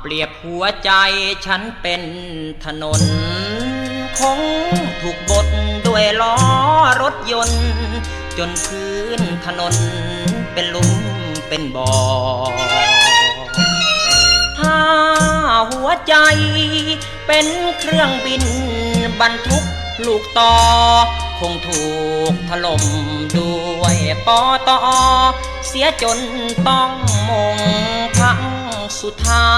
เปรียบหัวใจฉันเป็นถนน คงถูกบดด้วยล้อรถยนต์ จนพื้นถนนเป็นลุมเป็นบ่อถ้าหัวใจเป็นเครื่องบินบรรทุกลูกต่อ คงถูกถล่มด้วยปอตอเสียจนต้องมงครั้ง สุดท้า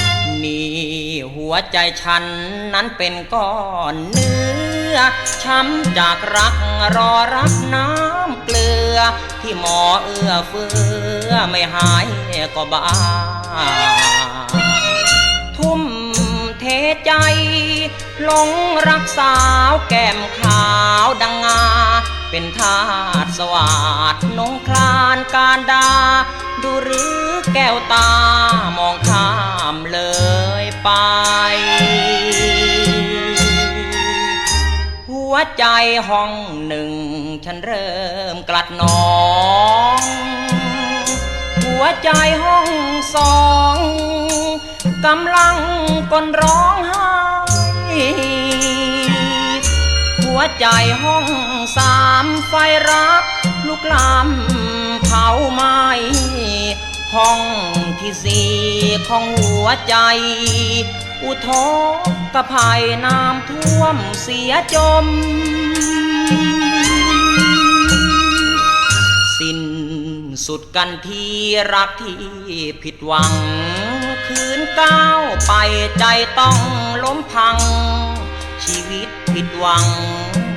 ยนี่หัวใจฉันนั้นเป็นก้อนเนื้อ ช้ำจากรักรอรับน้ำเกลือ ที่หมอเอื้อเฟื้อไม่หายก็บ้า ทุ่มเทใจหลงรักสาวแก้มขาวดังงา เป็นทาสสวาดนงคลานการดา ดูหรือแก้วตามองข้ามเลยไป หัวใจห้องหนึ่ง ฉันเริ่มกลัดหนอง หัวใจห้องสองกำลังกลร้องไห้ ใจห้องสามไฟรัก ลุกลามเผาไหม้ห้องที่สี่ของหัวใจ อุทกภัยน้ำท่วมเสียจม สิ้นสุดกันที่รักที่ผิดหวัง คืนก้าวไปใจต้องล้มพัง ชีวิตผิดหวัง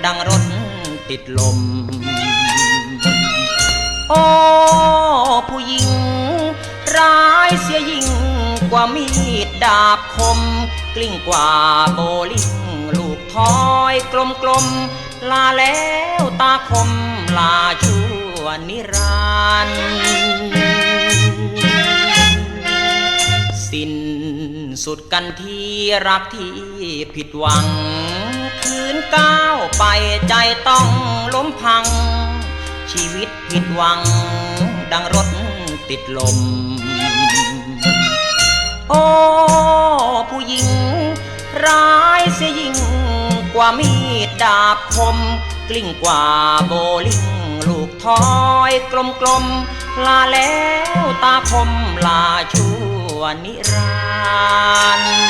ดังรถติดลม โอ้ผู้หญิง ร้ายเสียยิ่งกว่ามีดดาบคม กลิ้งกว่าโบลิ่งลูกทอยกลมๆลาแล้วตาคมลาชั่วนิรันด์สิ้นสุดกันที่รักที่ผิดหวัง ไปใจต้องล้มพัง ชีวิตผิดหวัง ดังรถติดลม โอ้ผู้หญิง ร้ายเสียยิ่งกว่ามีดดาบคม กลิ้งกว่าโบลิ่งลูกทอยกลมๆลาแล้วตาคมลาชั่วนิรันดร์